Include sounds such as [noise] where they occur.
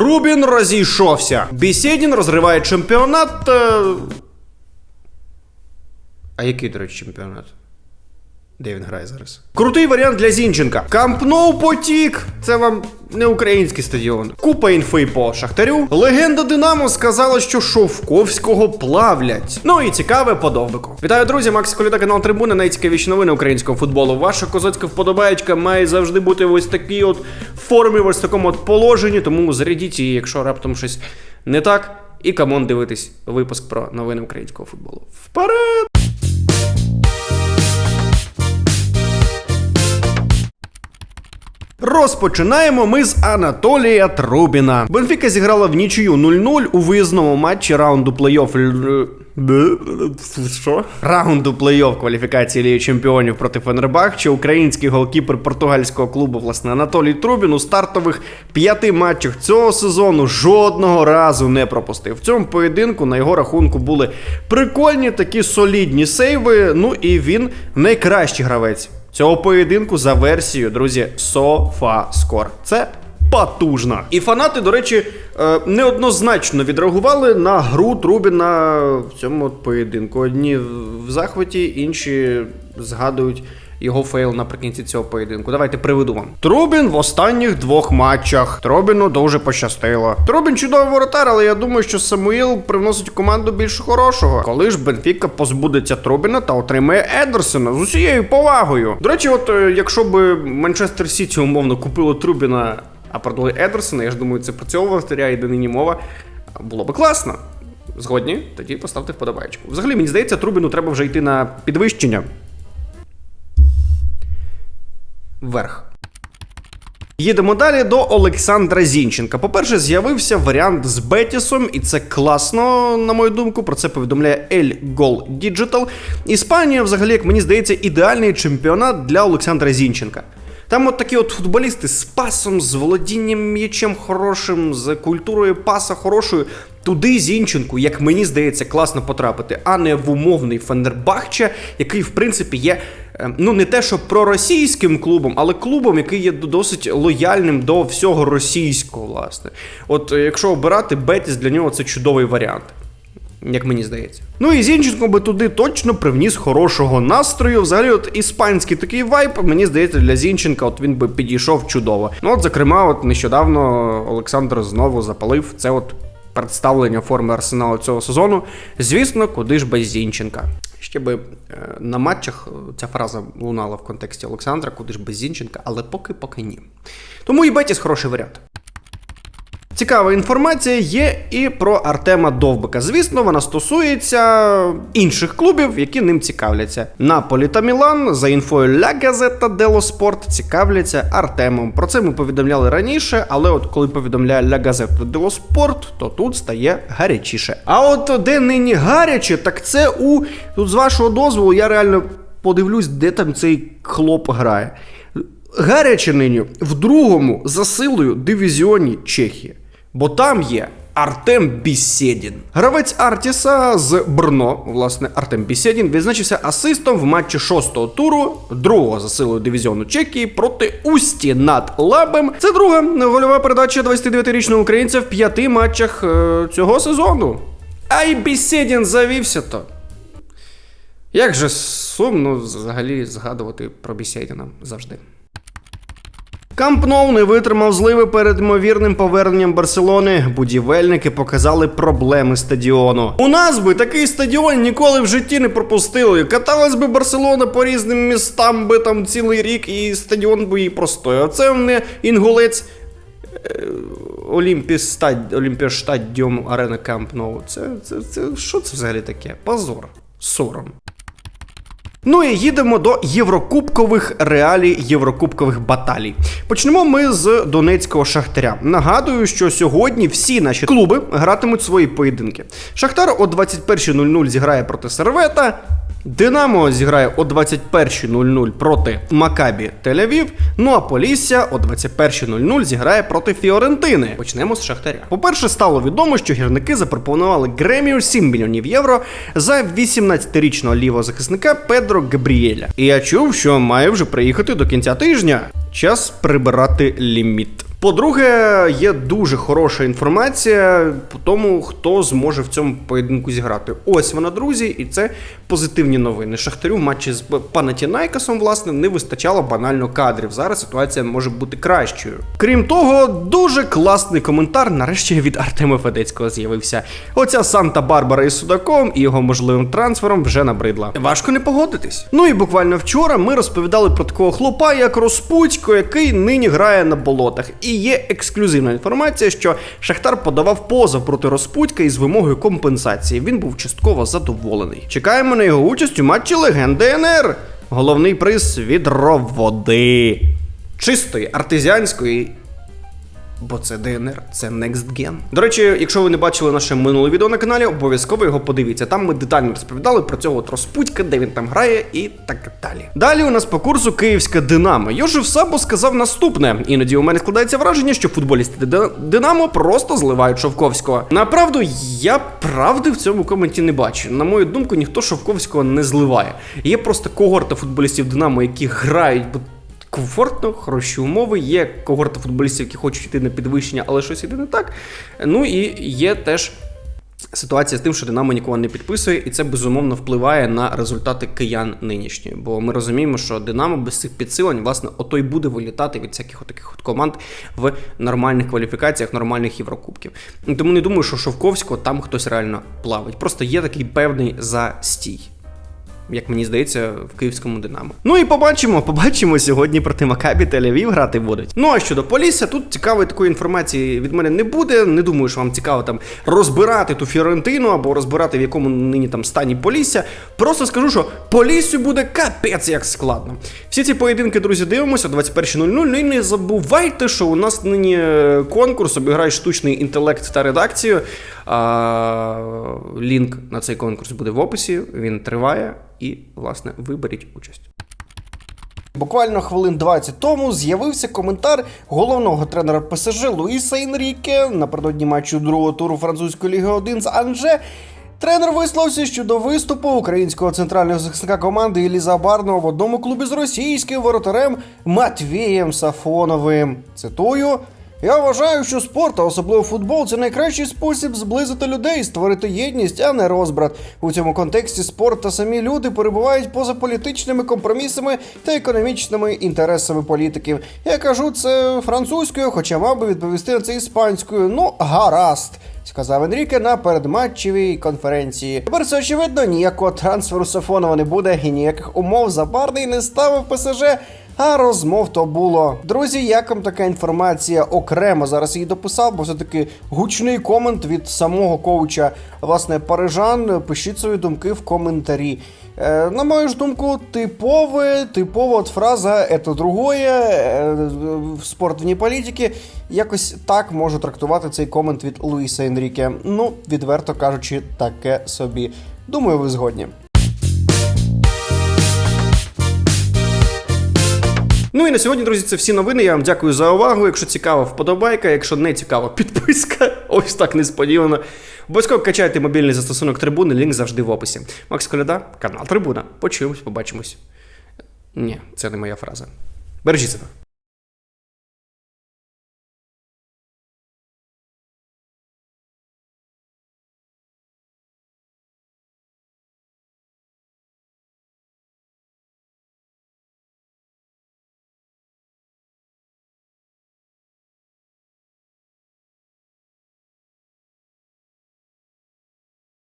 Трубін розійшовся. Бісєдін розриває чемпіонат. е, А який, до речі, чемпіонат? Де він грає зараз? Крутий варіант для Зінченка. Камп Ноу потік. Це вам не український стадіон. Купа інфи по Шахтарю. Легенда Динамо сказала, що Шовковського плавлять. Ну і цікаве по довбику. Вітаю, друзі! Макс Коліда, канал Трибуна. Найцікавіші новини українського футболу. Ваша козацька вподобаєчка має завжди бути в ось такій от формі, в ось такому от положенні. Тому зарядіть її, якщо раптом щось не так. І камон дивитись випуск про новини українського футболу. Вперед! Розпочинаємо ми з Анатолія Трубіна. Бенфіка зіграла в нічию 0-0 у виїзному матчі раунду плей-офф. Що? Раунду плей-офф кваліфікації Ліги Чемпіонів проти Фенербахче. Український голкіпер португальського клубу, власне, Анатолій Трубін у стартових п'яти матчах цього сезону жодного разу не пропустив. В цьому поєдинку на його рахунку були прикольні такі солідні сейви. Ну і він найкращий гравець цього поєдинку за версією, друзі, SofaScore. Це потужно. І фанати, до речі, е, неоднозначно відреагували на гру Трубіна в цьому поєдинку. Одні в захваті, інші згадують. Його фейл наприкінці цього поєдинку. Давайте приведу вам. Трубін в останніх двох матчах. Трубіну дуже пощастило. Трубін чудовий воротар, але я думаю, що Самуїл привносить команду більше хорошого. Коли ж Бенфіка позбудеться Трубіна та отримає Едерсона з усією повагою. До речі, от е, якщо б Манчестер Сіті умовно купило Трубіна, а продали Едерсона, я ж думаю, це про цього воротаря йде нині мова. Було би класно. Згодні, тоді поставте вподобайку. Взагалі, мені здається, Трубіну треба вже йти на підвищення. Вверх. Їдемо далі до Олександра Зінченка. По-перше, з'явився варіант з Бетісом, і це класно, на мою думку. Про це повідомляє El Gol Digital. Іспанія, взагалі, як мені здається, ідеальний чемпіонат для Олександра Зінченка. Там от такі от футболісти з пасом, з володінням м'ячем хорошим, з культурою паса хорошою. Туди Зінченку, як мені здається, класно потрапити, а не в умовний Фендербахче, який, в принципі, є ну не те, що проросійським клубом, але клубом, який є досить лояльним до всього російського, власне. От е, якщо обирати Бетіс, для нього це чудовий варіант. Як мені здається. Ну і Зінченко би туди точно привніс хорошого настрою. Взагалі, от іспанський такий вайб, мені здається, для Зінченка от він би підійшов чудово. Ну от, зокрема, от нещодавно Олександр знову запалив це от представлення форми арсеналу цього сезону. Звісно, куди ж без Зінченка. Ще би на матчах е, ця фраза лунала в контексті Олександра, куди ж без Зінченка, але поки поки ні. Тому і Бетіс хороший варіант. Цікава інформація є і про Артема Довбика. Звісно, вона стосується інших клубів, які ним цікавляться. Наполі та Мілан за інфою La Gazzetta dello Sport цікавляться Артемом. Про це ми повідомляли раніше, але от коли повідомляє La Gazzetta dello Sport, то тут стає гарячіше. А от де нині гаряче, так це у тут з вашого дозволу я реально подивлюсь, де там цей хлоп грає. Гаряче нині в другому за силою дивізіоні Чехії. Бо там є Артем Бісєдін. Гравець Артіса з Брно, власне, Артем Бісєдін, відзначився асистом в матчі шостого туру, другого за силою дивізіону Чехії проти Усті над Лабем. Це друга гольова передача 29-річного українця в п'яти матчах е, цього сезону. А й Бісєдін завівся то. Як же сумно взагалі згадувати про Бісєдіна завжди. Камп Ноу не витримав зливи перед ймовірним поверненням Барселони. Будівельники показали проблеми стадіону. У нас би такий стадіон ніколи в житті не пропустили. Каталась би Барселона по різним містам би там цілий рік, і стадіон би її простояв. Це не інгулець. е, Олімпіштадіум Арена Камп Ноу. Це, це, це що це взагалі таке? Позор. Сором. Ну і їдемо до єврокубкових реалій, єврокубкових баталій. Почнемо ми з Донецького Шахтаря. Нагадую, що сьогодні всі наші клуби гратимуть свої поєдинки. Шахтар о 21.00 зіграє проти Сервета. Динамо зіграє о 21.00 проти Макабі Тель-Авів. Ну а Полісся о 21.00 зіграє проти Фіорентини. Почнемо з Шахтаря. По-перше, стало відомо, що гірники запропонували Гремію 7 мільйонів євро за 18-річного лівого захисника Педро Габрієля. І я чув, що має вже приїхати до кінця тижня. Час прибирати ліміт. По-друге, є дуже хороша інформація по тому, хто зможе в цьому поєдинку зіграти. Ось вона, друзі, і це позитивні новини. Шахтарю в матчі з Панатінайкасом, власне, не вистачало банально кадрів. Зараз ситуація може бути кращою. Крім того, дуже класний коментар нарешті від Артема Федецького з'явився. Оця Санта-Барбара із Судаком і його можливим трансфером вже набридла. Важко не погодитись. Ну і буквально вчора ми розповідали про такого хлопа, як Розпудько, який нині грає на болотах. І є ексклюзивна інформація, що Шахтар подавав позов проти розпутька із вимогою компенсації. Він був частково задоволений. Чекаємо на його участь у матчі легенд ДНР. Головний приз відро води. Чистої, артезіанської Бо це ДНР, це Next. До речі, якщо ви не бачили наше минуле відео на каналі, обов'язково його подивіться. Там ми детально розповідали про цього от розпутька, де він там грає і так далі. Далі у нас по курсу Київська Динамо. Йожев Сабо сказав наступне: іноді у мене складається враження, що футболісти Динамо просто зливають Шовковського. Направду, я правди в цьому коменті не бачу. На мою думку, ніхто Шовковського не зливає. Є просто когорта футболістів Динамо, які грають. Комфортно, хороші умови. Є когорта футболістів, які хочуть йти на підвищення, але щось іде не так. Ну і є теж. Ситуація з тим, що Динамо нікого не підписує, і це безумовно впливає на результати киян нинішньої. Бо ми розуміємо, що Динамо без цих підсилень, власне, ото й буде вилітати від всяких таких от команд в нормальних кваліфікаціях, нормальних єврокубків. Тому не думаю, що Шовковського там хтось реально плавить. Просто є такий певний застій як мені здається, в київському Динамо. Ну і побачимо, побачимо сьогодні проти Макабі Тель-Авів грати будуть. Ну а щодо Полісся, тут цікавої такої інформації від мене не буде. Не думаю, що вам цікаво там розбирати ту Фіорентину або розбирати в якому нині там стані Полісся. Просто скажу, що Поліссю буде капець як складно. Всі ці поєдинки, друзі, дивимося о 21.00. Ну і не забувайте, що у нас нині е, конкурс обіграє штучний інтелект та редакцію. А, лінк на цей конкурс буде в описі. Він триває. І, власне, виберіть участь. Буквально хвилин 20 тому з'явився коментар головного тренера ПСЖ Луїса Інріке напередодні матчу другого туру французької ліги 1 з Анже. Тренер висловився щодо виступу українського центрального захисника команди Іліза Барного в одному клубі з російським воротарем Матвієм Сафоновим. Цитую. Я вважаю, що спорт, а особливо футбол, це найкращий спосіб зблизити людей, створити єдність, а не розбрат. У цьому контексті спорт та самі люди перебувають поза політичними компромісами та економічними інтересами політиків. Я кажу це французькою, хоча мав би відповісти на це іспанською. Ну, гаразд. Сказав Енріке на передматчевій конференції. Тепер це очевидно, ніякого трансферу Сафонова не буде і ніяких умов Забарний не ставив ПСЖ. А розмов то було. Друзі, як вам така інформація окремо зараз її дописав, бо все-таки гучний комент від самого коуча. Власне, парижан. Пишіть свої думки в коментарі. Е, на мою ж думку, типове, типова от фраза «это другое», е, в спорт вне політики. Якось так можу трактувати цей комент від Луїса Енріке. Ну, відверто кажучи, таке собі. Думаю, ви згодні. Ну і на сьогодні, друзі, це всі новини. Я вам дякую за увагу. Якщо цікаво, вподобайка. Якщо не цікаво, підписка. [laughs] Ось так несподівано. Обов'язково качайте мобільний застосунок трибуни, лінк завжди в описі. Макс Коляда, канал Трибуна. Почуємось, побачимось. Ні, це не моя фраза. Бережіть себе.